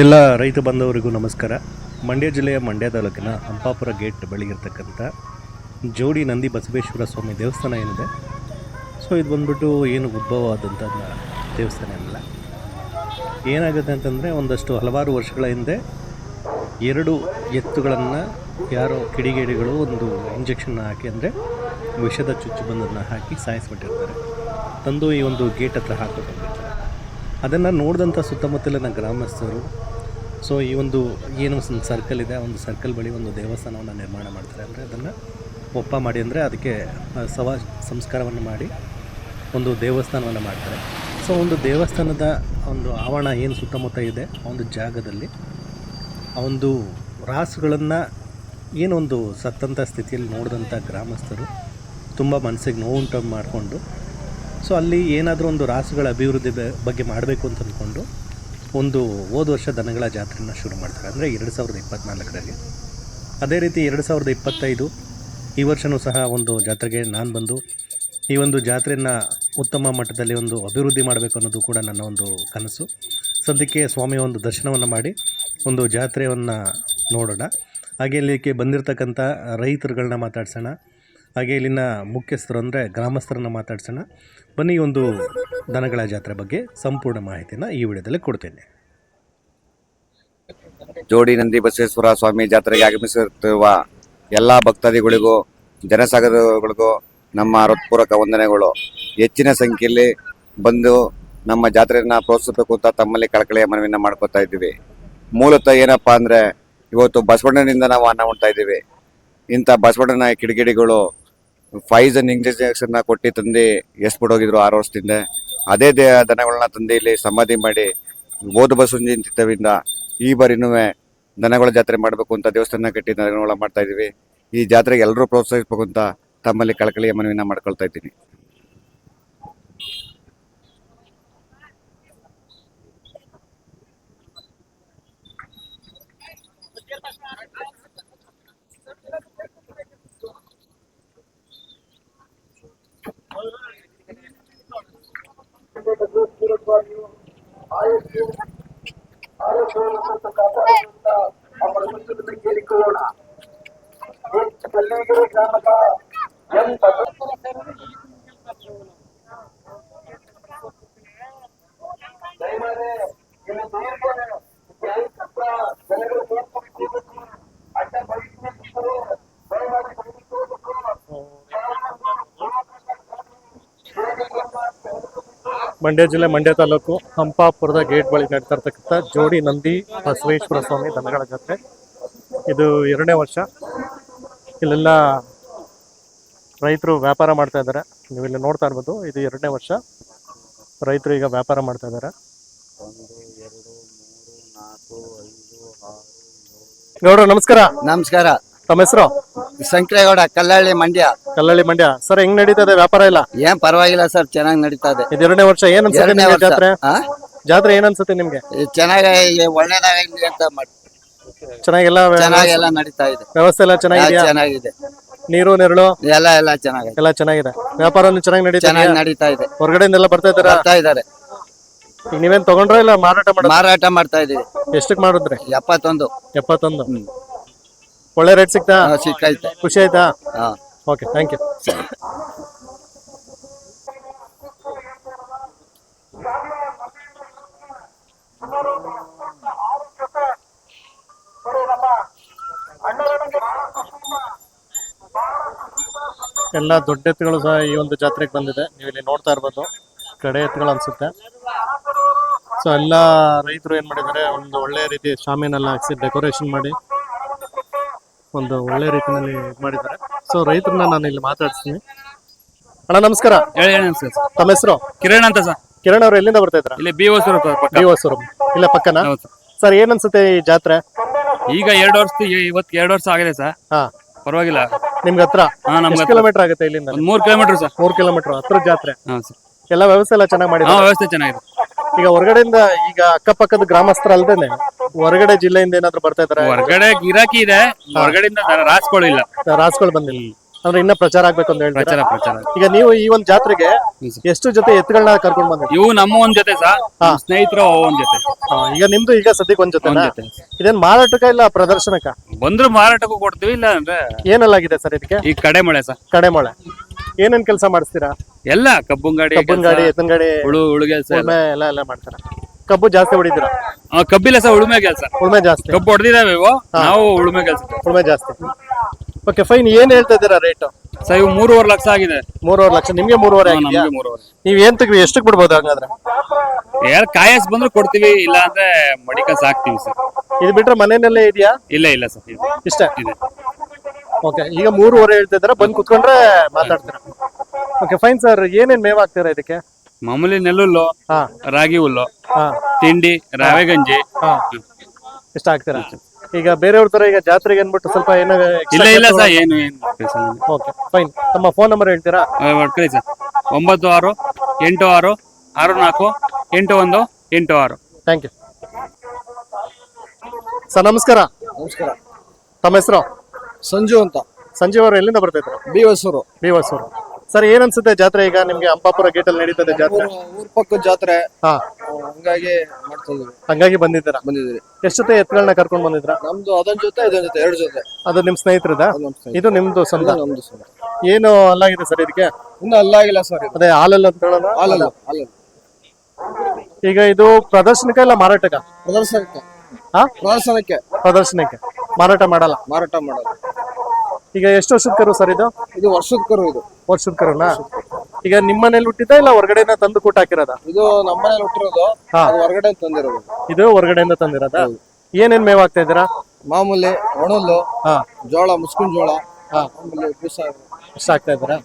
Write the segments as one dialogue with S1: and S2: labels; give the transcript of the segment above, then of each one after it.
S1: ಎಲ್ಲ ರೈತ ಬಂಧವರಿಗೂ ನಮಸ್ಕಾರ. ಮಂಡ್ಯ ಜಿಲ್ಲೆಯ ಮಂಡ್ಯ ತಾಲೂಕಿನ ಹಂಪಾಪುರ ಗೇಟ್ ಬಳಿ ಇರ್ತಕ್ಕಂಥ ಜೋಡಿ ನಂದಿ ಬಸವೇಶ್ವರ ಸ್ವಾಮಿ ದೇವಸ್ಥಾನ ಏನಿದೆ? ಸೊ ಇದು ಬಂದ್ಬಿಟ್ಟು ಏನು ಉದ್ಭವ ಆದಂಥ ದೇವಸ್ಥಾನ ಏನಿಲ್ಲ. ಏನಾಗುತ್ತೆ ಅಂತಂದರೆ, ಒಂದಷ್ಟು ಹಲವಾರು ವರ್ಷಗಳ ಹಿಂದೆ ಎರಡು ಎತ್ತುಗಳನ್ನು ಯಾರೋ ಕಿಡಿಗೇಡಿಗಳು ಒಂದು ಇಂಜೆಕ್ಷನ್ ಹಾಕಿ, ಅಂದರೆ ವಿಷದ ಚುಚ್ಚು ಬಂದನ್ನು ಹಾಕಿ ಸಾಯಿಸ್ಬಿಟ್ಟಿರ್ತಾರೆ. ತಂದು ಈ ಒಂದು ಗೇಟ್ ಹತ್ರ ಹಾಕಿಕೊಂಡಿರ್ತಾರೆ ಅದನ್ನು ನೋಡಿದಂಥ ಸುತ್ತಮುತ್ತಲಿನ ಗ್ರಾಮಸ್ಥರು ಸೊ ಈ ಒಂದು ಏನು ಸರ್ಕಲ್ ಇದೆ, ಒಂದು ಸರ್ಕಲ್ ಬಳಿ ಒಂದು ದೇವಸ್ಥಾನವನ್ನು ನಿರ್ಮಾಣ ಮಾಡ್ತಾರೆ ಅಂದರೆ ಅದನ್ನು ಒಪ್ಪ ಮಾಡಿ ಅಂದರೆ ಅದಕ್ಕೆ ಸವಾ ಸಂಸ್ಕಾರವನ್ನು ಮಾಡಿ ಒಂದು ದೇವಸ್ಥಾನವನ್ನು ಮಾಡ್ತಾರೆ. ಸೊ ಒಂದು ದೇವಸ್ಥಾನದ ಒಂದು ಆವರಣ ಏನು ಸುತ್ತಮುತ್ತ ಇದೆ, ಆ ಒಂದು ಜಾಗದಲ್ಲಿ, ಆ ಒಂದು ರಾಸುಗಳನ್ನು ಏನೊಂದು ಸತ್ತಂಥ ಸ್ಥಿತಿಯಲ್ಲಿ ನೋಡಿದಂಥ ಗ್ರಾಮಸ್ಥರು ತುಂಬ ಮನಸ್ಸಿಗೆ ನೋವುಂಟು ಮಾಡಿಕೊಂಡು ಸೊ ಅಲ್ಲಿ ಏನಾದರೂ ಒಂದು ರಾಸುಗಳ ಅಭಿವೃದ್ಧಿ ಬಗ್ಗೆ ಮಾಡಬೇಕು ಅಂತ ಅಂದ್ಕೊಂಡು ಒಂದು ಹೋದ ವರ್ಷ ದನಗಳ ಜಾತ್ರೆನ ಶುರು ಮಾಡ್ತಾರೆ. ಅಂದರೆ ಎರಡು ಸಾವಿರದ ಇಪ್ಪತ್ತ್ನಾಲ್ಕರಲ್ಲಿ ಅದೇ ರೀತಿ ಎರಡು ಸಾವಿರದ ಇಪ್ಪತ್ತೈದು ಈ ವರ್ಷವೂ ಸಹ ಒಂದು ಜಾತ್ರೆಗೆ ನಾನು ಬಂದು ಈ ಒಂದು ಜಾತ್ರೆಯನ್ನು ಉತ್ತಮ ಮಟ್ಟದಲ್ಲಿ ಒಂದು ಅಭಿವೃದ್ಧಿ ಮಾಡಬೇಕು ಅನ್ನೋದು ಕೂಡ ನನ್ನ ಒಂದು ಕನಸು. ಸದ್ಯಕ್ಕೆ ಸ್ವಾಮಿಯ ಒಂದು ದರ್ಶನವನ್ನು ಮಾಡಿ ಒಂದು ಜಾತ್ರೆಯನ್ನು ನೋಡೋಣ. ಹಾಗೆ ಇಲ್ಲಿಗೆ ಬಂದಿರತಕ್ಕಂಥ ರೈತರುಗಳನ್ನ ಮಾತಾಡ್ಸೋಣ. ಹಾಗೆ ಇಲ್ಲಿನ ಮುಖ್ಯಸ್ಥರು ಅಂದರೆ ಗ್ರಾಮಸ್ಥರನ್ನು ಮಾತಾಡ್ಸೋಣ. ಬನ್ನಿ ಒಂದು ದನಗಳ ಜಾತ್ರೆ ಬಗ್ಗೆ ಸಂಪೂರ್ಣ ಮಾಹಿತಿನ ಈ ವಿಡಿಯೋದಲ್ಲಿ ಕೊಡ್ತೇನೆ.
S2: ಜೋಡಿ ನಂದಿ ಬಸವೇಶ್ವರ ಸ್ವಾಮಿ ಜಾತ್ರೆಗೆ ಆಗಮಿಸುತ್ತಿರುವ ಎಲ್ಲ ಭಕ್ತಾದಿಗಳಿಗೂ, ಜನಸಾಗರಗಳಿಗೂ, ನಮ್ಮ ಹೃತ್ಪೂರ್ವಕ ವಂದನೆಗಳು. ಹೆಚ್ಚಿನ ಸಂಖ್ಯೆಯಲ್ಲಿ ಬಂದು ನಮ್ಮ ಜಾತ್ರೆಯನ್ನು ಪ್ರೋತ್ಸಾಹಿಸಬೇಕು ಅಂತ ತಮ್ಮಲ್ಲಿ ಕಳಕಳಿಯ ಮನವಿಯನ್ನು ಮಾಡ್ಕೊತಾ ಇದ್ದೀವಿ. ಮೂಲತಃ ಏನಪ್ಪಾ ಅಂದ್ರೆ, ಇವತ್ತು ಬಸವಣ್ಣನಿಂದ ನಾವು ಅನ್ನ ಉಣ್ತಾ ಇದ್ದೀವಿ. ಇಂಥ ಬಸವಣ್ಣನ ಕಿಡಿಗೇಡಿಗಳು ಫೈಸನ್ ಇಂಜೆಕ್ಷನ್ ಕೊಟ್ಟು ತಂದು ಎಸ್ಬಿಡೋಗಿದ್ರು ಆರು ವರ್ಷದಿಂದ. ಅದೇ ದೇ ದನಗಳನ್ನ ತಂದು ಇಲ್ಲಿ ಸಮಾಧಿ ಮಾಡಿ ಬೋಧ ಬಸವಜಿಂದ ಈ ಬಾರಿನೂ ದನಗಳ ಜಾತ್ರೆ ಮಾಡಬೇಕು ಅಂತ ದೇವಸ್ಥಾನ ಕಟ್ಟಿ ದನಗಳ ಮಾಡ್ತಾ ಇದೀವಿ. ಈ ಜಾತ್ರೆಗೆ ಎಲ್ಲರೂ ಪ್ರೋತ್ಸಾಹಿಸಬೇಕು ಅಂತ ತಮ್ಮಲ್ಲಿ ಕಳಕಳಿಯ ಮನವಿನ ಮಾಡ್ಕೊಳ್ತಾ ಇದ್ದೀನಿ.
S1: ಮಂಡ್ಯ ಜಿಲ್ಲೆ ಮಂಡ್ಯ ತಾಲೂಕು ಹಂಪಾಪುರದ ಗೇಟ್ ಬಳಿ ನಡೀತಾ ಇರ್ತಕ್ಕಂಥ ಜೋಡಿ ನಂದಿ ಬಸವೇಶ್ವರ ಸ್ವಾಮಿ ದನಗಳ ಜಾತ್ರೆ. ಇದು ಎರಡನೇ ವರ್ಷ. ಇಲ್ಲೆಲ್ಲ ರೈತರು ವ್ಯಾಪಾರ ಮಾಡ್ತಾ ಇದ್ದಾರೆ. ನೀವು ಇಲ್ಲಿ ನೋಡ್ತಾ ಇರ್ಬೋದು, ಇದು ಎರಡನೇ ವರ್ಷ. ರೈತರು ಈಗ ವ್ಯಾಪಾರ ಮಾಡ್ತಾ ಇದ್ದಾರೆ. ಗೌಡ್ರ, ನಮಸ್ಕಾರ.
S3: ನಮಸ್ಕಾರ.
S1: ತಮ್ಮ ಹೆಸರು?
S3: ಶಂಕರೇಗೌಡ ಕಲ್ಲಳ್ಳಿ ಮಂಡ್ಯ.
S1: ಕಲ್ಲಳ್ಳಿ ಮಂಡ್ಯ. ಸರ್ ಹೆಂಗ್ ನಡೀತದೆ ವ್ಯಾಪಾರ ಇಲ್ಲ
S3: ಏನ್ ಪರವಾಗಿಲ್ಲ ಸರ್ ಚೆನ್ನಾಗಿ ನಡೀತಾ ಇದೆ.
S1: ಇದು ಎರಡನೇ ವರ್ಷ ಏನ್ ಅನ್ಸುತ್ತೆ
S3: ಎರಡನೇ
S1: ನಿಮ್ಗೆ
S3: ವರ್ಷ.
S1: ಜಾತ್ರೆ?
S3: ಆ?
S1: ಜಾತ್ರೆ ಏನ್ ಅನ್ಸುತ್ತೆ ನಿಮ್ಗೆ?
S3: ಚೆನ್ನಾಗಿ ಒಳ್ಳೇದಾಗಲಿ ಅಂತ ಮಾಡಿ
S1: ಚೆನ್ನಾಗೆಲ್ಲ ವ್ಯ-
S3: ಚೆನ್ನಾಗೆಲ್ಲ ನಡೀತಾ ಇದೆ.
S1: ವ್ಯವಸ್ಥೆ ಎಲ್ಲ
S3: ಆ,
S1: ಚೆನ್ನಾಗಿದೆಯಾ
S3: ಚೆನ್ನಾಗಿದೆ.
S1: ನೀರು ನೆರಳು?
S3: ಎಲ್ಲ ಎಲ್ಲ ಚೆನ್ನಾಗಿದೆ.
S1: ಎಲ್ಲ ಚೆನ್ನಾಗಿದೆ. ವ್ಯಾಪಾರ ಚೆನ್ನಾಗಿ ನಡೀತಾ
S3: ಚೆನ್ನಾಗಿ? ನಡೀತಾ ಇದೆ.
S1: ಹೊರಗಡೆಯಿಂದೆಲ್ಲ ಬರ್ತಾ ಇದ್ದಾರಾ?
S3: ಬರ್ತಾ ಇದಾರೆ
S1: ಈಗ ನೀವೇನ್ ತಗೊಂಡ್ರ ಇಲ್ಲ ಮಾರಾಟ ಮಾಡ
S3: ಮಾರಾಟ ಮಾಡ್ತಾ ಇದೀವಿ.
S1: ಎಷ್ಟಕ್ ಮಾಡಿದ್ರಿ?
S3: ಎಪ್ಪತ್ತೊಂದು.
S1: ಎಪ್ಪತ್ತೊಂದು. ಒಳ್ಳೆ ರೇಟ್
S3: ಸಿಗ್ತಾ? ಸಿಕ್ಕೈತೆ
S1: ಖುಷಿ ಆಯ್ತಾ?
S3: ಹಾ.
S1: ಓಕೆ ಥ್ಯಾಂಕ್ ಯು ಎಲ್ಲ ದೊಡ್ಡ ಎತ್ತುಗಳು ಸಹ ಈ ಒಂದು ಜಾತ್ರೆಗೆ ಬಂದಿದೆ. ನೀವು ಇಲ್ಲಿ ನೋಡ್ತಾ ಇರ್ಬೋದು. ಕಡೆ ಎತ್ತುಗಳು ಅನ್ಸುತ್ತೆ. ಸೊ ಎಲ್ಲ ರೈತರು ಏನ್ ಮಾಡಿದ್ದಾರೆ? ಒಂದು ಒಳ್ಳೆ ರೀತಿ ಶಾಮಿನೆಲ್ಲ ಹಾಕ್ಸಿ ಡೆಕೋರೇಷನ್ ಮಾಡಿ. ಒಂದು ಒಳ್ಳೆ ರೀತಿಯಲ್ಲಿ ಇದು ಮಾಡಿದ್ದಾರೆ. ಸೊ ರೈತರನ್ನ ನಾನು ಇಲ್ಲಿ ಮಾತಾಡ್ತೀನಿ. ಅಣ್ಣ ನಮಸ್ಕಾರ.
S4: ಹೇಳಿ ಹೇಳಿ ಸರ್
S1: ತಮ್ಮ ಹೆಸರು?
S4: ಕಿರಣ್ ಅಂತ ಸರ್.
S1: ಕಿರಣ್ ಅವರು ಎಲ್ಲಿಂದ ಬರ್ತಾ ಇದ್ರ
S4: ಇಲ್ಲಿ ಬಿ ಹೊಸೂರು ಪಕ್ಕ.
S1: ಇಲ್ಲ ಪಕ್ಕನ?
S4: ಹೌದು ಸರ್.
S1: ಸರ್ ಏನ್ ಅನ್ಸುತ್ತೆ ಈ ಜಾತ್ರೆ?
S4: ಈಗ ಎರಡು ವರ್ಷ ಇವತ್ತು ಎರಡು ವರ್ಷ ಆಗಿದೆ ಸರ್.
S1: ಹಾ.
S4: ಪರವಾಗಿಲ್ಲ.
S1: ನಿಮ್ಗೆ ಹತ್ರ?
S4: ಹಾ ನಮ್ಗೆ
S1: ಎಷ್ಟು ಕಿಲೋಮೀಟರ್ ಆಗುತ್ತೆ ಇಲ್ಲಿಂದ?
S4: ಒಂದ್ ಮೂರ್ ಕಿಲೋಮೀಟರ್ ಸರ್.
S1: ಮೂರ್ ಕಿಲೋಮೀಟರ್ ಹತ್ರ ಜಾತ್ರೆ.
S4: ಹಾ ಸರ್.
S1: ಎಲ್ಲ ವ್ಯವಸ್ಥೆ ಎಲ್ಲ ಚೆನ್ನಾಗಿ
S4: ಹಾ ವ್ಯವಸ್ಥೆ ಚೆನ್ನಾಗಿದೆ.
S1: ಈಗ ಹೊರಗಡೆಯಿಂದ ಈಗ ಅಕ್ಕಪಕ್ಕದ ಗ್ರಾಮಸ್ಥರ ಅಲ್ದೇನೆ ಹೊರಗಡೆ ಜಿಲ್ಲೆಯಿಂದ ಏನಾದ್ರು ಬರ್ತಾ ಇದಾರೆ?
S4: ಹೊರಗಡೆ ಗಿರಾಕಿ ಇದೆ. ಹೊರಗಡೆಯಿಂದ ರಾಸ್ಕೊಳ್ಳಿಲ್ಲ
S1: ರಾಸುಗಳು ಬಂದಿಲ್ಲ.
S3: ಅಂದ್ರೆ ಇನ್ನ ಪ್ರಚಾರ ಆಗ್ಬೇಕು ಅಂತ ಹೇಳ್ತೀರಾ?
S5: ಪ್ರಚಾರ ಪ್ರಚಾರ.
S3: ಈಗ ನೀವು ಈ ಒಂದು ಜಾತ್ರೆಗೆ ಎಷ್ಟು ಜೊತೆ ಎತ್ತುಗಳನ್ನ ಕರ್ಕೊಂಡ್ ಬಂದ್ರಿ
S5: ಇವು ನಮ್ಮ ಒಂದ್ ಜೊತೆ
S3: ಹಾ.
S5: ಸ್ನೇಹಿತರು ಒಂದ್ ಜೊತೆ.
S3: ಈಗ ನಿಮ್ದು ಈಗ ಸದ್ಯಕ್ಕೆ ಒಂದ್ ಜೊತೆ
S5: ಒಂದ್ ಜೊತೆ.
S3: ಇದೇನ್ ಮಾರಾಟಕ ಇಲ್ಲ ಪ್ರದರ್ಶನಕ್ಕ
S5: ಬಂದ್ರು ಮಾರಾಟಕ್ಕೂ ಕೊಡ್ತೀವಿ ಇಲ್ಲ ಅಂದ್ರೆ
S3: ಏನಲ್ಲಾಗಿದೆ ಸರ್ ಇದಕ್ಕೆ?
S5: ಈ ಕಡೆ ಮಳೆ ಸರ್
S3: ಕಡೆ ಮೊಳೆ. ಏನೇನ್ ಕೆಲಸ ಮಾಡಿಸ್ತೀರಾ?
S5: ಎಲ್ಲ ಕಬ್ಬು ಗಾಡಿ
S3: ಕಬ್ಬನ್ ಗಾಡಿ ಎತ್ತನ್ ಗಾಡಿ
S5: ಕೆಲಸ
S3: ಉಳುಮೆ ಎಲ್ಲ ಎಲ್ಲ ಮಾಡ್ತಾರ. ಕಬ್ಬು ಜಾಸ್ತಿ ಹೊಡಿತೀರಾ?
S5: ಕಬ್ಬಿಲ್ಲ ಸರ್ ಉಳುಮೆ ಕೆಲಸ.
S3: ಉಳುಮೆ ಜಾಸ್ತಿ.
S5: ಕಬ್ಬು ಹೊಡೆದಿದಾವೆ ಇವು. ನಾವು ಉಳುಮೆ ಕೆಲಸ
S3: ಉಳುಮೆ ಜಾಸ್ತಿ. ಓಕೆ ಫೈನ್ ಏನ್ ಹೇಳ್ತಾ ಇದ್ದೀರಾ ರೇಟ್
S5: ಸರ್ ಇವು ಮೂರುವರೆ ಲಕ್ಷ ಆಗಿದೆ.
S3: ಮೂರುವರೆ ಲಕ್ಷ. ನಿಮ್ಗೆ ಮೂರುವರೆ ಆಗಿದೆಯಾ?
S5: ನಮ್ಗೆ ಮೂರುವರೆ.
S3: ನೀವ್ ಏನ್ ತೆಗ್ರಿ ಎಷ್ಟು ಬಿಡ್ಬೋದು ಹಂಗಾದ್ರೆ?
S5: ಯಾರು ಕಾಯಸ್ ಬಂದ್ರು ಕೊಡ್ತೀವಿ ಇಲ್ಲ ಅಂದ್ರೆ ಮಡಿಕ ಸಾಕ್ತಿವಿ ಸರ್.
S3: ಇದು ಬಿಟ್ರೆ ಮನೆಯಲ್ಲೇ ಇದೆಯಾ?
S5: ಇಲ್ಲ ಇಲ್ಲ ಸರ್
S3: ಇಷ್ಟ?
S5: ಇದೆ.
S3: ಓಕೆ ಈಗ ಮೂರುವರೆ ಹೇಳ್ತಿದ್ರೆ ಬಂದು ಕುತ್ಕೊಂಡ್ರೆ ಮಾತಾಡ್ತೀರಾ? ಓಕೆ ಫೈನ್ ಸರ್ ಏನೇನ್ ಮೇವ್ ಹಾಕ್ತೀರಾ ಇದಕ್ಕೆ?
S5: ಮಾಮೂಲಿ ನೆಲ್ಲುಲ್ಲು
S3: ಹಾ.
S5: ರಾಗಿ ಹುಲ್ಲು
S3: ಹಾ.
S5: ತಿಂಡಿ ರವೆ ಗಂಜಿ.
S3: ಹಾ. ಇಷ್ಟ ಆಗ್ತೀರಾ? ಈಗ ಬೇರೆಯವ್ರ ತರ ಈಗ ಜಾತ್ರೆಗೆ ಅಂದ್ಬಿಟ್ಟು ಸ್ವಲ್ಪ ಏನೋ
S5: ಇಲ್ಲ ಇಲ್ಲ ಸರ್ ಏನು ಏನು
S3: ಓಕೆ ಫೈನ್ ತಮ್ಮ ಫೋನ್ ನಂಬರ್ ಹೇಳ್ತೀರಾ?
S5: ಆ, ಸರ್. ಒಂಬತ್ತು ಆರು ಎಂಟು ಆರು ಆರು ನಾಲ್ಕು ಎಂಟು ಒಂದು ಎಂಟು ಆರು.
S3: ಥ್ಯಾಂಕ್ ಯು ಸರ್ ನಮಸ್ಕಾರ.
S6: ನಮಸ್ಕಾರ.
S3: ತಮ್ಮ ಹೆಸರು?
S6: ಸಂಜು ಅಂತ.
S3: ಸಂಜೀವ್ ಅವರು ಎಲ್ಲಿಂದ ಬರ್ತಿದ್ರು
S6: ಬಿ ಬಿವಸೂರು.
S3: ಬಿ ಹೊಸೂರು ಸರ್ ಏನ್ ಅನ್ಸುತ್ತೆ ಜಾತ್ರೆ? ಈಗ ನಿಮ್ಗೆ ಅಂಬಾಪುರ ಗೇಟ್ ಅಲ್ಲಿ ನಡೀತದೆ ಜಾತ್ರೆ.
S6: ಊರ್ ಪಕ್ಕದ ಜಾತ್ರೆ.
S3: ಹಾ.
S6: ಹಂಗಾಗಿ ಮಾಡ್ತಾ ಇದೀವಿ
S3: ಹಂಗಾಗಿ ಬಂದಿದ್ದೀರಾ?
S6: ಬಂದಿದ್ದೀರಿ
S3: ಎಷ್ಟು ಜೊತೆ ಎತ್ತುಗಳನ್ನ ಕರ್ಕೊಂಡ್ ಬಂದಿದ್ರ?
S6: ನಮ್ದು ಅದೊಂದ್ ಜೊತೆ ಇದೊಂದ್ ಜೊತೆ ಎರಡು ಜೊತೆ.
S3: ಅದು ನಿಮ್ ಸ್ನೇಹಿತರದ?
S6: ಅದು ನಮ್ ಸ್ನೇಹಿತ.
S3: ಇದು ನಿಮ್ದು ಸ್ವಂತ
S6: ನಮ್ದು ಸರ್
S3: ಏನು ಅಲ್ಲಾಗಿದೆ ಸರ್ ಇದಕ್ಕೆ?
S6: ಇನ್ನು ಅಲ್ಲಾಗಿಲ್ಲ ಸರ್ ಇದು.
S3: ಅದೇ ಹಾಲಲ್ಲ ಅಂತ ಹೇಳೋಣ?
S6: ಹಾಲಲ್ಲ ಹಾಲಲ್ಲ.
S3: ಈಗ ಇದು ಪ್ರದರ್ಶನಕ್ಕೆ ಇಲ್ಲ ಮಾರಾಟಕ್ಕ?
S6: ಪ್ರದರ್ಶನಕ್ಕೆ.
S3: ಹಾ?
S6: ಪ್ರದರ್ಶನಕ್ಕೆ.
S3: ಪ್ರದರ್ಶನಕ್ಕೆ. ಮಾರಾಟ ಮಾಡಲ್ಲ?
S6: ಮಾರಾಟ ಮಾಡಲ್ಲ.
S3: ಈಗ ಎಷ್ಟು ವರ್ಷದ ಕರು ಸರ್ ಇದು?
S6: ಇದು ವರ್ಷದ ಕರು ಇದು.
S3: ವರ್ಷದ ಕರುನಾ? ಈಗ ನಿಮ್ಮ ಮನೇಲಿ ಹುಟ್ಟಿದ ಇಲ್ಲ ಹೊರಗಡೆಯಿಂದ ತಂದು ಕೂಟ ಹಾಕಿರೋದ?
S6: ಇದು ನಮ್ಮನೇಲಿ ಹುಟ್ಟಿರೋದು
S3: ಹಾ.
S6: ಅದು ಹೊರಗಡೆ ತಂದಿರೋದು.
S3: ಇದು ಹೊರಗಡೆಯಿಂದ ತಂದಿರೋದ? ಏನೇನ್ ಮೇವ್ ಹಾಕ್ತಾ ಇದ್ದೀರಾ?
S6: ಮಾಮೂಲಿ ಒಣಲ್ಲು
S3: ಹಾ.
S6: ಜೋಳ ಮುಸ್ಕಿನ ಜೋಳ ಆಮೇಲೆ ಬೂಸ.
S3: ಇಷ್ಟ ಆಗ್ತಾ ಇದ್ದೀರಾ?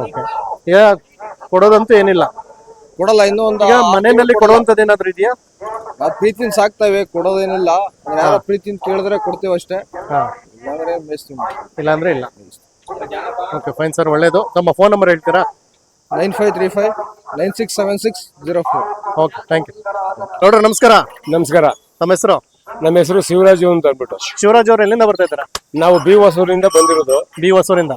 S3: ಓಕೆ. ಈಗ ಕೊಡೋದಂತೂ ಏನಿಲ್ಲ?
S6: ಕೊಡಲ್ಲ ಇನ್ನೂ ಒಂದು
S3: ಈಗ ಮನೆಯಲ್ಲಿ ಕೊಡುವಂತದ್ದು ಏನಾದ್ರು ಇದೆಯಾ?
S6: ನಾವು ಪ್ರೀತಿನ ಸಾಕ್ತಾವೆ ಕೊಡೋದೇನಿಲ್ಲ. ಯಾರ ಪ್ರೀತಿನ ಕೇಳಿದ್ರೆ ಕೊಡ್ತೇವೆ ಅಷ್ಟೇ.
S3: ಹಾ.
S6: ಇಲ್ಲಾಂದ್ರೆ ಮೇಯಿಸ್ತೀವಿ
S3: ಇಲ್ಲಾಂದ್ರೆ ಇಲ್ಲ. ಓಕೆ ಫೈನ್ ಸರ್ ಒಳ್ಳೇದು. ನಮ್ಮ ಫೋನ್ ನಂಬರ್ ಹೇಳ್ತೀರಾ?
S6: Nine five three five nine six seven six zero four.
S3: Okay thank you ನೋಡ್ರಿ ನಮಸ್ಕಾರ.
S7: ನಮಸ್ಕಾರ.
S3: ನಮ್ಮ ಹೆಸರು?
S7: ನಮ್ಮ ಹೆಸರು ಶಿವರಾಜು ಅಂತ ಅಂದ್ಬಿಟ್ಟು.
S3: ಶಿವರಾಜ್ ಅವ್ರು ಎಲ್ಲಿಂದ ಬರ್ತಾ ಇದ್ದೀರಾ?
S7: ನಾವು ಬಿ ಹೊಸೂರಿಂದ ಬಂದಿರೋದು.
S3: ಬಿ ಹೊಸೂರಿಂದ.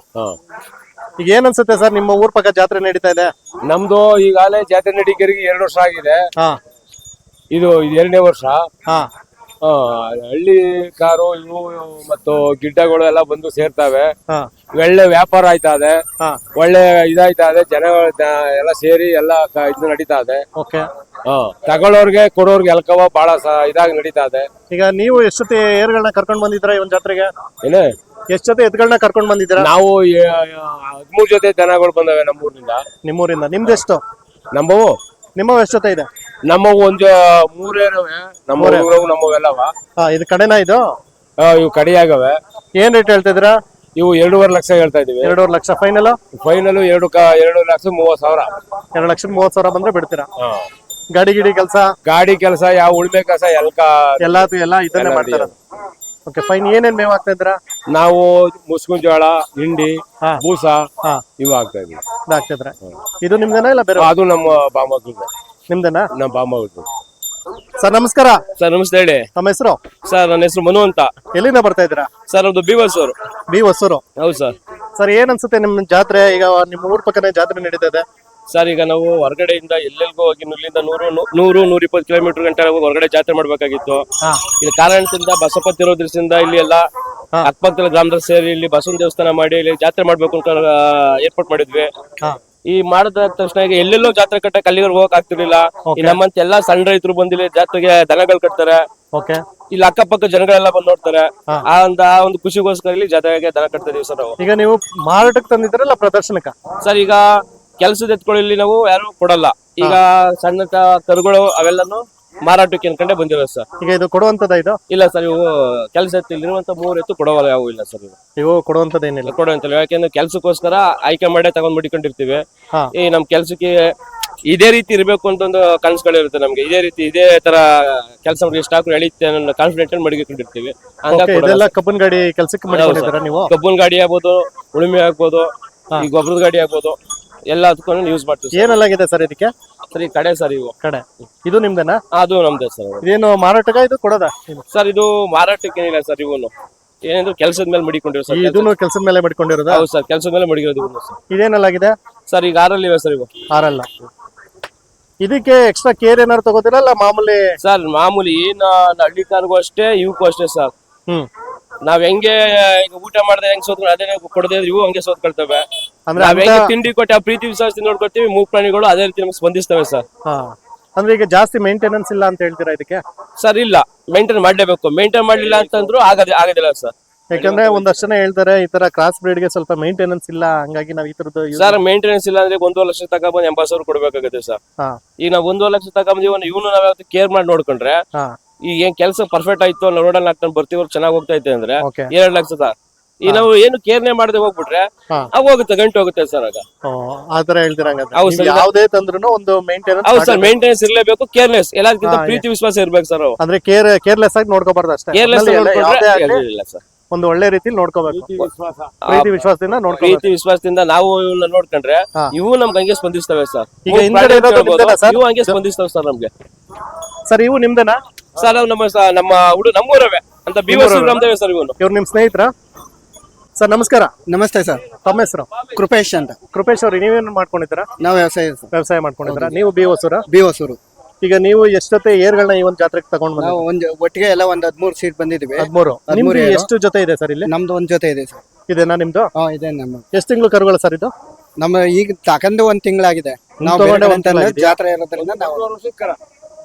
S3: ಈಗ ಏನ್ ಅನ್ಸುತ್ತೆ ಸರ್ ನಿಮ್ಮ ಊರ್ ಪಕ್ಕ ಜಾತ್ರೆ ನಡೀತಾ ಇದೆ?
S7: ನಮ್ದು ಈಗಾಗಲೇ ಜಾತ್ರೆ ನಡೀಕರಿಗೆ ಎರಡು ವರ್ಷ ಆಗಿದೆ.
S3: ಹಾ.
S7: ಇದು ಎರಡನೇ ವರ್ಷ.
S3: ಹಾ.
S7: ಆ, ಹಳ್ಳಿ ಕಾರು ಇವು ಮತ್ತು ಗಿಡ್ಡಗಳು ಎಲ್ಲ ಬಂದು ಸೇರ್ತಾವೆ.
S3: ಹಾ.
S7: ಒಳ್ಳೆ ವ್ಯಾಪಾರ ಆಯ್ತಾ ಇದೆ
S3: ಹಾ.
S7: ಒಳ್ಳೆ ಇದಾಯ್ತಾ ಇದೆ ಜನ ಎಲ್ಲ ಸೇರಿ ಎಲ್ಲ ಕ- ಇದು ನಡೀತಾ ಇದೆ
S3: ಓಕೆ.
S7: ಹಾ ತಗೊಳ್ಳೋರ್ಗೆ ಕೊಡೋರ್ಗೆ ಎಲ್ಕವ ಬಹಳ ಸ- ಇದಾಗಿ ನಡೀತಾ ಇದೆ
S3: ಈಗ ನೀವು ಎಷ್ಟು ಜೊತೆ ಏರ್ಗಳನ್ನ ಕರ್ಕೊಂಡು ಬಂದಿದ್ರ ಈ ಒಂದ್ ಜಾತ್ರೆಗೆ?
S7: ಏನೇ?
S3: ಎಷ್ಟು ಜೊತೆ ಎತ್ಗಳನ್ನ ಕರ್ಕೊಂಡು ಬಂದಿದ್ರ
S7: ನಾವು ಏ- ಹದ್ಮೂರ್ ಜೊತೆ ದನಗಳು ಬಂದವೆ ನಮ್ಮೂರಿಂದ.
S3: ನಿಮ್ಮೂರಿಂದ. ನಿಮ್ದೆಷ್ಟು?
S7: ನಮ್ಮವು?
S3: ನಿಮ್ಮ ಎಷ್ಟು ಜೊತೆ ಇದೆ?
S7: ನಮ್ಮ ಒಂದ್ ಮೂರೇನವೆ ನಮ್ಮ ಊರವು
S3: ಹಾ ಇದು ಕಡೆನಾ ಇದು?
S7: ಆ, ಇವು ಕಡಿಯಾಗವೆ
S3: ಏನ್ ರೇಟ್ ಹೇಳ್ತಿದ್ರ
S7: ಇವು ಎರಡೂವರೆ ಲಕ್ಷ ಹೇಳ್ತಾ ಇದೀವಿ
S3: ಎರಡೂವರೆ ಲಕ್ಷ ಫೈನಲ್
S7: ಫೈನಲ್ ಎರಡು ಕ ಎರಡು ಲಕ್ಷ ಮೂವತ್ ಸಾವಿರ.
S3: ಎರಡು ಲಕ್ಷದ ಮೂವತ್ ಸಾವಿರ ಬಂದ್ರೆ ಬಿಡ್ತೀರಾ?
S7: ಹಾ.
S3: ಗಾಡಿ ಗಿಡಿ ಕೆಲಸ?
S7: ಗಾಡಿ ಕೆಲಸ ಯಾವ ಉಳ್ಮೆ ಕೆಲಸ ಎಲ್ಕ
S3: ಎಲ್ಲ ಎಲ್ಲ ಇದನ್ನೇ ಮಾಡ್ತಾರ. ಓಕೆ ಫೈನ್ ಏನೇನ್ ಮೇವ್ ಹಾಕ್ತಾ ಇದ್ದೀರಾ?
S7: ನಾವು ಮುಸ್ಕುನ್ ಜೋಳ ಹಿಂಡಿ
S3: ಬೂಸಾ
S7: ಬೂಸ
S3: ಹಾ.
S7: ಇವು ಆಗ್ತಾ ಇದೀವಿ
S3: ಇದು ನಿಮ್ದೇನಾ ಇಲ್ಲ ಬೇರೆ
S7: ಅದು ನಮ್ಮ ಬಾಮಗ್ಳದು
S3: ನಿಮ್ದೇನಾ?
S7: ನಮ್ಮ ಬಾಮಗ್ಳದು
S3: ಸರ್ ನಮಸ್ಕಾರ.
S8: ಸರ್ ನಮಸ್ತೆ ಹೇಳಿ.
S3: ತಮ್ಮ ಹೆಸರು?
S8: ಸರ್ ನನ್ನ ಹೆಸರು ಮನು ಅಂತ.
S3: ಎಲ್ಲಿಂದ ಬರ್ತಾ ಇದ್ದೀರಾ?
S8: ಸರ್ ಅದು ಬಿ ಹೊಸೂರು.
S3: ಬಿ ಹೊಸೂರು.
S8: ಹೌದು ಸರ್.
S3: ಸರ್ ಏನ್ ಅನ್ಸುತ್ತೆ ನಿಮ್ ಜಾತ್ರೆ? ಈಗ ನಿಮ್ಮ ಊರ್ ಪಕ್ಕನೇ ಜಾತ್ರೆ ನಡೀತಾ ಇದೆ.
S8: ಸರ್ ಈಗ ನಾವು ಹೊರಗಡೆಯಿಂದ ಎಲ್ಲೆಲ್ಗೂ ಹೋಗಿ ಇಲ್ಲಿಂದ ನೂರು ನೂರು ನೂರ ಇಪ್ಪತ್ತು ಕಿಲೋಮೀಟರ್ ಗಂಟೆ ಹೊರಗಡೆ ಜಾತ್ರೆ ಮಾಡ್ಬೇಕಾಗಿತ್ತು. ಇಲ್ಲಿ ಕಾರಣದಿಂದ ಬಸಪ್ಪ ಇರೋದ್ರಿಂದ ಇಲ್ಲಿ ಎಲ್ಲ. ಅಕ್ಕಪಕ್ಕದ ಗ್ರಾಮದಲ್ಲಿ ಸೇರಿ ಇಲ್ಲಿ ಬಸವನ ದೇವಸ್ಥಾನ ಮಾಡಿ ಇಲ್ಲಿ ಜಾತ್ರೆ ಮಾಡ್ಬೇಕು ಅಂತ ಏರ್ಪಾಟ್ ಮಾಡಿದ್ವಿ. ಈ ಮಾಡಿದ ತಕ್ಷಣ ಈಗ ಎಲ್ಲೆಲ್ಲೋ ಜಾತ್ರೆ ಕಟ್ಟ ಕಲ್ಲಿಗಳು ಹೋಗಕ್ ಆಗ್ತಿರ್ಲಿಲ್ಲ. ಈ ನಮ್ಮಂತ ಎಲ್ಲಾ ಸಣ್ಣ ರೈತರು ಬಂದಿಲ್ಲ ಜಾತ್ರೆಗೆ ದನಗಳು ಕಟ್ತಾರೆ.
S3: ಓಕೆ
S8: ಇಲ್ಲಿ ಅಕ್ಕಪಕ್ಕ ಜನಗಳೆಲ್ಲ ಬಂದು ನೋಡ್ತಾರೆ. ಆ ಒಂದು ಆ ಒಂದು ಖುಷಿಗೋಸ್ಕರ ಇಲ್ಲಿ ಜಾತ್ರೆಗೆ ದನ ಕಟ್ತಾ ಇದೀವಿ ಸರ್ ನಾವು.
S3: ಈಗ ನೀವು ಮಾರಾಟಕ್ಕೆ ತಂದಿದ್ದೀರಲ್ಲ ಪ್ರದರ್ಶನಕ್ಕ?
S8: ಸರ್ ಈಗ ಕೆಲಸದ ಎತ್ಕೊಳ್ಳಿ ನಾವು ಯಾರು ಕೊಡಲ್ಲ. ಈಗ ಸಣ್ಣ ತ- ಕರುಗಳು ಅವೆಲ್ಲನು ಮಾರಾಟಕ್ಕೆ ಅನ್ಕೊಂಡೆ ಬಂದಿರೋದು ಸರ್.
S3: ಈಗ ಇದು ಕೊಡುವಂತದ ಇದು?
S8: ಇಲ್ಲ ಸರ್ ಇವು ಕೆಲಸ ಇರುವಂತ ಇಲ್ಲಿರುವಂತ ಮೂರ್ ಎತ್ತು ಕೊಡೋವಲ್ಲ ಯಾವ ಇಲ್ಲ ಸರ್ ಇವು.
S3: ಇವು ಕೊಡುವಂತದ ಏನಿಲ್ಲ?
S8: ಕೊಡುವಂತಲ್ಲ ಯಾಕೆಂದ್ರೆ ಕೆಲ್ಸಕ್ಕೋಸ್ಕರ ಆಯ್ಕೆ ಮಾಡೇ ತಗೊಂಡ್ ಮಡಿಕೊಂಡಿರ್ತೀವಿ
S3: ಹಾ.
S8: ಈ ನಮ್ ಕೆಲ್ಸಕ್ಕೆ ಇದೇ ರೀತಿ ಇರ್ಬೇಕು ಅಂತ ಒಂದು ಕನಸುಗಳಿರುತ್ತೆ ನಮ್ಗೆ. ಇದೇ ರೀತಿ ಇದೇ ತರ ಕೆಲಸ ಸ್ಟಾಕ್ ಎಳಿತೆ ಅನ್ನೋ ಕಾನ್ಫಿಡೆಂಟ್ ಮಡಿಕೊಂಡಿರ್ತೀವಿ ಹಂಗಾಗಿ ಕೊಡಲ್ಲ
S3: ಇದೆಲ್ಲ ಕಬ್ಬನ್ ಗಾಡಿ ಕೆಲ್ಸಕ್ಕೆ ಮಾಡಿಕೊಂಡಿದ್ದೀರಾ ನೀವು?
S8: ಕಬ್ಬನ್ ಗಾಡಿ ಆಗ್ಬೋದು ಉಳುಮೆ ಆಗ್ಬೋದು ಈ ಗೊಬ್ಬರದ ಗಾಡಿ ಆಗ್ಬೋದು ಎಲ್ಲ ಅದಕ್ಕೂ ಯೂಸ್ ಮಾಡ್ತೀವಿ ಸರ್.
S3: ಏನಲ್ಲಾಗಿದೆ ಸರ್ ಇದಕ್ಕೆ?
S8: ಸರ್ ಈ ಕಡೆ ಸರ್ ಇವು.
S3: ಕಡೆ. ಇದು ನಿಮ್ದೇನಾ?
S8: ಅದು ನಮ್ದೇ ಸರ್.
S3: ಇದೇನು ಮಾರಾಟಕ್ಕ ಇದು ಕೊಡೋದಾ
S8: ಸರ್ ಇದು ಮಾರಾಟಕ್ಕೆ ಏನಿಲ್ಲ ಸರ್ ಇವನು. ಏನಿದ್ರು ಕೆಲಸದ ಮೇಲೆ ಮಡಿಕೊಂಡಿರೋ ಸರ್
S3: ಇದನ್ನು ಕೆಲಸದ ಮೇಲೆ ಮಡಿಕೊಂಡಿರೋದು?
S8: ಹೌದು ಸರ್ ಕೆಲಸದ ಮೇಲೆ ಮಡಿಗಿರೋದು ಇವನು ಸರ್.
S3: ಇದೇನಲ್ಲಾಗಿದೆ?
S8: ಸರ್ ಈಗ ಆರಲ್ಲಿ ಇವೆ ಸರ್ ಇವು.
S3: ಆರಲ್ಲ. ಇದಕ್ಕೆ ಎಕ್ಸ್ಟ್ರಾ ಕೇರ್ ಏನಾದ್ರು ತಗೋತೀರಾ ಅಲ್ಲ ಮಾಮೂಲಿ?
S8: ಸರ್ ಮಾಮೂಲಿ ಏನ ಹಳ್ಳಿ ಕಾರ್ಗೂ ಅಷ್ಟೇ ಇವಕ್ಕೂ ಅಷ್ಟೇ ಸರ್.
S3: ಹ್ಮ್.
S8: ನಾವ್ ಹೆಂಗೆ ಈಗ ಊಟ ಮಾಡದೆ ಹೆಂಗ್ ಸೋತ್ಕೊಂಡು ಅದೇ ಕೊಡದೇ ಇವು ಹಂಗೆ ಸೋತ್ಕೊಳ್ತವೆ.
S3: ಅಂದ್ರೆ
S8: ನಾವ್ ಹೆಂಗೆ ತಿಂಡಿ ಕೊಟ್ಟು ಆ ಪ್ರೀತಿ ವಿಶ್ವಾಸ ನೋಡ್ಕೊತೀವಿ ಮೂಗ್ ಪ್ರಾಣಿಗಳು ಅದೇ ರೀತಿ ನಮ್ಗೆ ಸ್ಪಂದಿಸ್ತವೆ ಸರ್.
S3: ಹಾ. ಅಂದ್ರೆ ಈಗ ಜಾಸ್ತಿ ಮೇಂಟೆನೆನ್ಸ್ ಇಲ್ಲ ಅಂತ ಹೇಳ್ತೀರಾ ಇದಕ್ಕೆ?
S8: ಸರ್ ಇಲ್ಲ. ಮೇಂಟೈನ್ ಮಾಡಲೇಬೇಕು. ಮೇಂಟೈನ್ ಮಾಡಲಿಲ್ಲ ಅಂತಂದ್ರು ಆಗದೆ ಆಗೋದಿಲ್ಲ ಸರ್.
S3: ಯಾಕಂದ್ರೆ ಒಂದಷ್ಟು ಜನ ಹೇಳ್ತಾರೆ ಈ ತರ ಕ್ರಾಸ್ ಬ್ರೀಡ್ಗೆ ಸ್ವಲ್ಪ ಮೇಂಟೆನೆನ್ಸ್ ಇಲ್ಲ ಹಂಗಾಗಿ ನಾವ್ ಈ ತರದ್ದು use-
S8: ಸರ್ ಮೇಂಟೆನೆನ್ಸ್ ಇಲ್ಲ ಅಂದ್ರೆ ಒಂದೂವರೆ ಲಕ್ಷ ತಗೊಂಡ್ಬಂದು ಎಂಬತ್ತು ಸಾವಿರ ಕೊಡ್ಬೇಕಾಗುತ್ತೆ ಸರ್.
S3: ಹಾ.
S8: ಈಗ ನಾವು ಒಂದೂವರೆ ಲಕ್ಷ ತಗೊಂಡ್ ಇವನು ಇವನು ನಾವ್ ಕೇರ್ ಮಾಡಿ ನೋಡ್ಕೊಂಡ್ರೆ
S3: ಹಾ.
S8: ಈಗ ಏನ್ ಕೆಲಸ ಪರ್ಫೆಕ್ಟ್ ಆಯ್ತು ನೋಡೋಣ ರೋಡಲ್ಲಿ ಹಾಕೊಂಡು ಬರ್ತೀವಿ ಚೆನ್ನಾಗಿ ಹೋಗ್ತಾ ಇದೆ ಅಂದ್ರೆ
S3: ಓಕೆ
S8: ಎರಡ್ ಲಕ್ಷ ಸರ್ ಈಗ ನಾವು ಏನು ಕೇರ್ನೆ ಮಾಡದೆ ಹೋಗ್ಬಿಟ್ರೆ
S3: ಹಾ.
S8: ಅವಾಗ ಹೋಗುತ್ತೆ ಗಂಟು ಹೋಗುತ್ತೆ ಸರ್ ಆಗ.
S3: ಆತರ ಹೇಳ್ತೀರಾ
S8: ಸರ್,
S3: ಯಾವ್ದೇ ತಂದ್ರೂ ಒಂದು ಮೇಂಟೆನೆನ್ಸ್
S8: ಹೌದು ಸರ್ ಮೇಂಟೆನೆನ್ಸ್ ಇರಲೇಬೇಕು ಕೇರ್ಲೆಸ್ ಎಲ್ಲದಕ್ಕಿಂತ
S3: ಹಾ,
S8: ಪ್ರೀತಿ ವಿಶ್ವಾಸ ಇರ್ಬೇಕು ಸರ್
S3: ಅಂದ್ರೆ ಕೇರ್ ಕೇರ್ಲೆಸ್ ಆಗಿ ನೋಡ್ಕೋಬಾರ್ದು ಅಷ್ಟೇ.
S8: ಕೇರ್ಲೆಸ್
S3: ಒಟ್ನಲ್ಲಿ ಎಲ್ಲ ಯಾವ್ದೇ ಆಗ್ಲಿ
S8: ಇಲ್ಲ ಸರ್.
S3: ಒಂದು ಒಳ್ಳೆ ರೀತಿಲಿ ನೋಡ್ಕೋಬೇಕು. ಪ್ರೀತಿ ವಿಶ್ವಾಸದಿಂದ ನೋಡ್ಕೋಬೇಕು.
S8: ಪ್ರೀತಿ ವಿಶ್ವಾಸದಿಂದ ನಾವು ಇವನ್ನ ನೋಡ್ಕೊಂಡ್ರೆ
S3: ಹಾ.
S8: ಇವು ನಮ್ಗೆ ಹಂಗೆ ಸ್ಪಂದಿಸ್ತವೆ ಸರ್.
S3: ಈಗ
S8: ಮೂಗ್
S3: ಹಿಂದ್ಗಡೆ
S8: ಪ್ರಾಣಿ
S3: ಇರೋದು
S8: ಹೇಳ್ಬೋದು,
S3: ನಿಮ್ದೇನಾ ಸರ್?
S8: ಇವು ಹಂಗೆ ಸ್ಪಂದಿಸ್ತವೆ ಸರ್ ನಮ್ಗೆ.
S3: ಸರ್ ಇವು ನಿಮ್ದೇನಾ?
S8: ಸರ್ ನಮ್ಮ ಸ- ನಮ್ಮ ಹುಡುಗ ನಮ್ಮೂರವೇ. ಅಂತ ಬಿ? ಸರ್ ಇವನು.
S3: ಇವ್ರು ನಿಮ್ ಸ್ನೇಹಿತರ? ಸರ್ ನಮಸ್ಕಾರ.
S9: ನಮಸ್ತೆ ಸರ್.
S3: ತಮ್ಮ ಹೆಸರು?
S9: ಕೃಪೇಶ್ ಅಂತ.
S3: ಕೃಪೇಶ್ ಅವ್ರಿ ನೀವೇನು ಮಾಡ್ಕೊಂಡಿದ್ದೀರಾ?
S9: ನಾವು ವ್ಯವಸಾಯ
S3: ವ್ಯವಸಾಯ ಮಾಡ್ಕೊಂಡಿದ್ದೀರಾ? ನೀವು ಬಿ ಹೊಸೂರ
S9: ಬಿ ಹೊಸೂರು
S3: ಈಗ ನೀವು ಎಷ್ಟೊತ್ತೆ ಏರ್ಗಳನ್ನ ಈ ಒಂದು ಜಾತ್ರೆಗೆ ತಗೊಂಡ್ ಬಂದ
S9: ನಾವು ಒಂದು ಒಟ್ಟಿಗೆ ಎಲ್ಲ ಒಂದ್ ಹದ್ಮೂರು ಸೀಟ್ ಬಂದಿದ್ವಿ
S3: ಹದ್ಮೂರು.
S9: ಹದ್ಮೂರು
S3: ನಿಮ್ದು ಎಷ್ಟು ಜೊತೆ ಇದೆ ಸರ್ ಇಲ್ಲಿ?
S9: ನಮ್ದು ಒಂದ್ ಜೊತೆ ಇದೆ ಸರ್.
S3: ಇದೇನಾ ನಿಮ್ದು?
S9: ಹಾ ಇದೆ ನಮ್ಮ
S3: ಎಷ್ಟು ತಿಂಗಳು ಕರುಗಳು ಸರ್ ಇದು?
S9: ನಮ್ಮ ಈಗ ತಕಂದು ಒಂದ್ ತಿಂಗಳಾಗಿದೆ. ನಾವು
S3: ತಗೊಂಡೆ
S9: ಕಡೆ
S3: ಒಂದ್
S9: ಅಂತಲ್ಲ? ಜಾತ್ರೆ ಇರೋದ್ರಿಂದ ನಾವು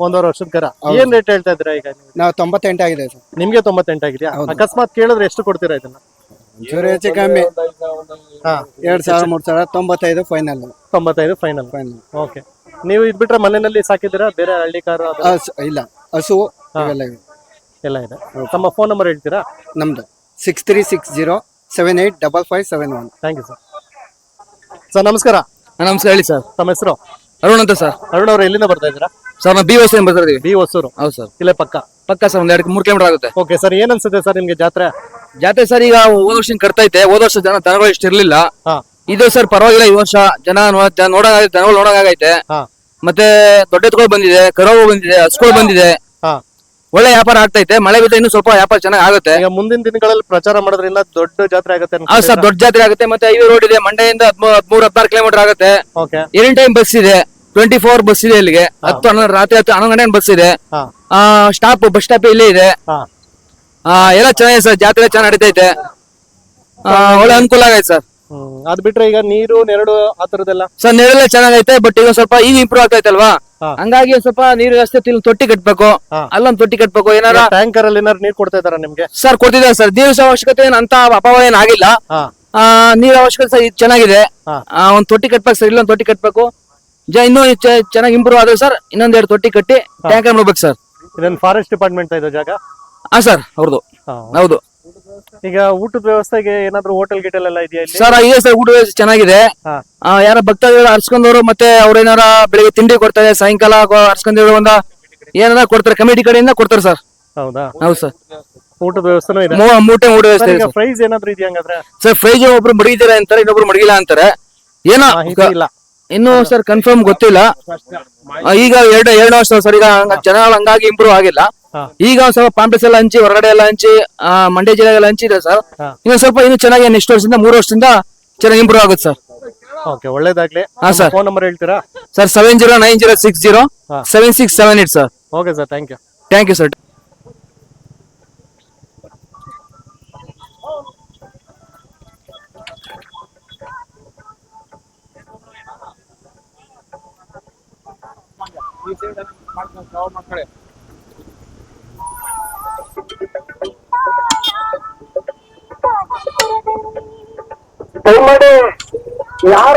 S3: ಒಂದೂವರೆ ವರ್ಷದ ಕರ. ಏನ್ ರೇಟ್ ಹೇಳ್ತಾ ಇದ್ದೀರಾ ಈಗ ನೀವು?
S9: ನಾವು ತೊಂಬತ್ತೆಂಟು ಆಗಿದೆ ಸರ್.
S3: ನಿಮ್ಗೆ ತೊಂಬತ್ತೆಂಟು ಆಗಿದೆಯಾ?
S9: ಹೌದು.
S3: ಅಕಸ್ಮಾತ್ ಕೇಳಿದ್ರೆ ಎಷ್ಟು ಕೊಡ್ತೀರಾ ಇದನ್ನ?
S9: ಒಂಚೂರು ಹೆಚ್ಚು ಕಮ್ಮಿ.
S3: ಹಾ
S9: ಎರಡ್ ಸಾವಿರ ಮೂರ್ ಸಾವಿರ ತೊಂಬತ್ತೈದು ಫೈನಲ್
S3: ತೊಂಬತ್ತೈದು ಫೈನಲ್
S9: ಫೈನಲ್
S3: ಓಕೆ ನೀವು ಇದ್ ಬಿಟ್ರೆ ಮನೆಯಲ್ಲಿ ಸಾಕಿದ್ದೀರಾ? ಬೇರೆ ಹಳ್ಳಿ ಕಾರು ಅದು?
S9: ಇಲ್ಲ. ಹಸು ಇವೆಲ್ಲ ಇವೆ.
S3: ಎಲ್ಲ ಇದೆ. ತಮ್ಮ ಫೋನ್ ನಂಬರ್ ಹೇಳ್ತೀರಾ?
S9: ನಮ್ದು. Six three six zero seven eight double five seven one
S3: thank you sir sir ನಮಸ್ಕಾರ.
S5: ನಮಸ್ಕಾರ ಹೇಳಿ ಸರ್
S3: ತಮ್ಮ ಹೆಸರು?
S5: ಅರುಣ್ ಅಂತ ಸರ್
S3: ಅರುಣ್ ಅವರು ಎಲ್ಲಿಂದ ಬರ್ತಾ ಇದ್ದೀರಾ?
S5: ಸರ್ ನಾವು ಬಿ ಹೊಸ ಬರ್ತಾ ಇದೀವಿ
S3: ಬಿ ಹೊಸೂರು
S5: ಹೌದು ಸರ್
S3: ಇಲ್ಲೇ ಪಕ್ಕ.
S5: ಪಕ್ಕ ಸರ್ ಒಂದ್ ಎರಡು ಮೂರು ಕಿಲೋಮೀಟರ್ ಆಗುತ್ತೆ.
S3: ಓಕೆ ಸರ್ ಏನ್ ಅನ್ಸುತ್ತೆ ಸರ್ ನಿಮ್ಗೆ ಜಾತ್ರೆ?
S5: ಜಾತ್ರೆ ಸರ್ ಈಗ ಹೋದ ವರ್ಷ ಕರ್ತೈತೆ ಹೋದ ವರ್ಷ ಜನ ದನಗಳು ಇಷ್ಟ ಇರ್ಲಿಲ್ಲ.
S3: ಹಾ.
S5: ಇದು ಸರ್ ಪರವಾಗಿಲ್ಲ ಈ ವರ್ಷ ಜನ ನೋಡಂಗ ದನಗಳು ನೋಡಂಗಾಗೈತೆ
S3: ಹಾ.
S5: ಮತ್ತೆ ದೊಡ್ಡ ಎತ್ತುಗಳು ಬಂದಿದೆ ಕರಾವು ಬಂದಿದೆ ಹಸ್ಗಳು ಬಂದಿದೆ.
S3: ಹಾ.
S5: ಒಳ್ಳೆ ವ್ಯಾಪಾರ ಆಗ್ತೈತೆ ಮಳೆ ಬಿದ್ದರೆ ಇನ್ನೂ ಸ್ವಲ್ಪ ವ್ಯಾಪಾರ ಚೆನ್ನಾಗಿ ಆಗುತ್ತೆ.
S3: ಈಗ ಮುಂದಿನ ದಿನಗಳಲ್ಲಿ ಪ್ರಚಾರ ಮಾಡೋದ್ರಿಂದ ದೊಡ್ಡ ಜಾತ್ರೆ ಆಗುತ್ತೆ
S5: ಹಾ ಸರ್ ದೊಡ್ಡ ಜಾತ್ರೆ ಆಗುತ್ತೆ. ಮತ್ತೆ ಐದು ರೋಡ್ ಇದೆ ಮಂಡೆಯಿಂದ ಹದ್ಮೂರು ಹದಿಮೂರು ಹದಿನಾರು ಕಿಲೋಮೀಟರ್ ಆಗುತ್ತೆ.
S3: ಓಕೆ
S5: ಎನಿ ಟೈಮ್ ಬಸ್ ಇದೆ. ಟ್ವೆಂಟಿ ಫೋರ್ ಬಸ್ ಇದೆ ಇಲ್ಲಿಗೆ. ಹತ್ತು ಹನ್ನೊಂದು ರಾತ್ರಿ ಹತ್ತು ಹನ್ನೊಂದು ಗಂಟೆ ಬಸ್ ಇದೆ. ಸ್ಟಾಪ್ ಬಸ್ ಸ್ಟಾಪ್ ಇಲ್ಲೇ ಇದೆ. ಆ, ಎಲ್ಲ ಚೆನ್ನಾಗಿದೆ ಸರ್ ಜಾತ್ರೆ ಚೆನ್ನಾಗಿ ನಡೀತೈತೆ. ಒಳ್ಳೆ ಅನುಕೂಲ ಆಗೈತೆ ಸರ್
S3: ಅದ್ ಬಿಟ್ರೆ ಈಗ ನೀರು ನೆರಳು ಆ ತರದೆಲ್ಲ
S5: ಸರ್ ನೆರಳೆಲ್ಲ ಚೆನ್ನಾಗೈತೆ ಬಟ್ ಈಗ ಸ್ವಲ್ಪ ಈಗ ಇಂಪ್ರೂವ್ ಆಗ್ತೈತೆ
S3: ಅಲ್ವಾ
S5: ಹಂಗಾಗಿ ಸ್ವಲ್ಪ ನೀರು ವ್ಯವಸ್ಥೆ ಇಲ್ಲಿ ತೊಟ್ಟಿ ಕಟ್ಬೇಕು. ಅಲ್ಲೊಂದು ತೊಟ್ಟಿ ಕಟ್ಬೇಕು ಏನಾರ
S3: ಟ್ಯಾಂಕರ್ ಅಲ್ಲಿ ಏನಾರು ನೀರು ಕೊಡ್ತಾ ಇದಾರ ನಿಮ್ಗೆ?
S5: ಸರ್ ಕೊಡ್ತಿದ್ದಾರೆ ಸರ್ ನೀರು ಅವಶ್ಯಕತೆ ಏನ್ ಅಂತ ಅಪಾವ ಏನಾಗಿಲ್ಲ ನೀರ್ ಅವಶ್ಯಕತೆ ಚೆನ್ನಾಗಿದೆ. ಆ, ಒಂದ್ ತೊಟ್ಟಿ ಕಟ್ಬೇಕು ಸರ್ ಇಲ್ಲೊಂದು ತೊಟ್ಟಿ ಕಟ್ಬೇಕು. ಜ ಇನ್ನೂ ಚೆ- ಚೆನ್ನಾಗಿ ಇಂಪ್ರೂವ್ ಆದ್ರೆ ಸರ್ ಇನ್ನೊಂದ್ ಎರಡು ತೊಟ್ಟಿ ಕಟ್ಟಿ ಟ್ಯಾಂಕರ್ ಮಾಡ್ಬೇಕು ಸರ್.
S3: ಇದೊಂದು ಫಾರೆಸ್ಟ್ ಡಿಪಾರ್ಟ್ಮೆಂಟ್ ಇದೆ ಜಾಗ?
S5: ಹಾ ಸರ್ ಅವ್ರದ್ದು
S3: ಹಾ.
S5: ಹೌದು.
S3: ಈಗ ಊಟದ ವ್ಯವಸ್ಥೆಗೆ ಏನಾದ್ರು ಹೋಟೆಲ್ ಗಿಟೆಲ್ ಎಲ್ಲ ಇದೆಯಾ ಇಲ್ಲಿ?
S5: ಸರ್ ಇದೆ ಸರ್ ಊಟ ವ್ಯವಸ್ಥೆ ಚೆನ್ನಾಗಿದೆ.
S3: ಹಾ.
S5: ಆ, ಯಾರ ಭಕ್ತಾದಿಗಳು ಹರ್ಸ್ಕೊಂಡವ್ರು ಮತ್ತೆ ಅವ್ರೇನಾರ ಬೆಳಿಗ್ಗೆ ತಿಂಡಿ ಕೊಡ್ತಾರೆ ಸಾಯಂಕಾಲ ಹರ್ಸ್ಕೊಂಡಿರೋ ಒಂದ ಏನಾರ ಕೊಡ್ತಾರೆ ಕಮಿಟಿ ಕಡೆಯಿಂದ ಕೊಡ್ತಾರೆ ಸರ್.
S3: ಹೌದಾ?
S5: ಹೌದು ಸರ್.
S3: ಊಟದ ವ್ಯವಸ್ಥೆನೂ ಇದೆ?
S5: ಮೂ- ಮೂಟೆ ಊಟ ವ್ಯವಸ್ಥೆ
S3: ಸರ್,
S5: ಇದೆ
S3: ಈಗ
S5: ಸರ್.
S3: ಪ್ರೈಸ್ ಏನಾದ್ರು ಇದೆಯಾ ಹಂಗಾದ್ರೆ?
S5: ಸರ್ ಪ್ರೈಸ್ ಒಬ್ರು ಮಡಗಿದ್ದಾರೆ ಅಂತಾರೆ ಇನ್ನೊಬ್ರು ಮಡಗಿಲ್ಲ ಅಂತಾರೆ. ಏನೋ
S3: ಮಾಹಿತಿ ಇಲ್ಲ.
S5: ಇನ್ನು ಸರ್ ಕನ್ಫರ್ಮ್ ಗೊತ್ತಿಲ್ಲ ಆ, ಈಗ ಎರಡು ಎರಡು ವರ್ಷ ಸರ್ ಈಗ ಜನ ಹಂಗಾಗಿ ಇಂಪ್ರೂವ್ ಆಗಿಲ್ಲ
S3: ಹಾ.
S5: ಈಗ ಒಂದ್ ಸ್ವಲ್ಪ ಪಾಂಪ್ಲೆಸ್ ಎಲ್ಲ ಹಂಚಿ ಹೊರಗಡೆ ಎಲ್ಲ ಹಂಚಿ ಮಂಡ್ಯ ಜಿಲ್ಲೆ ಎಲ್ಲ ಹಂಚಿದೆ ಸರ್
S3: ಹಾ.
S5: ಇನ್ನೊಂದ್ ಸ್ವಲ್ಪ ಇನ್ನು ಚೆನ್ನಾಗಿ ನೆಕ್ಸ್ಟ್ ವರ್ಷದಿಂದ ಮೂರು ವರ್ಷದಿಂದ ಚೆನ್ನಾಗಿ ಇಂಪ್ರೂವ್ ಆಗುತ್ತೆ ಸರ್
S3: ಓಕೆ ಒಳ್ಳೇದಾಗ್ಲಿ
S5: ಹಾ, ಸರ್.
S3: ಫೋನ್ ನಂಬರ್ ಹೇಳ್ತೀರಾ
S5: sir seven zero nine zero six zero
S3: ಹಾ.
S5: Seven six seven eight sir
S3: okay sir thank you
S5: thank you sir ಸೇವೆ ಮಾಡ್ಕೊಂಡು ಕವರ್ ಮಾಡಿ ಯಾರು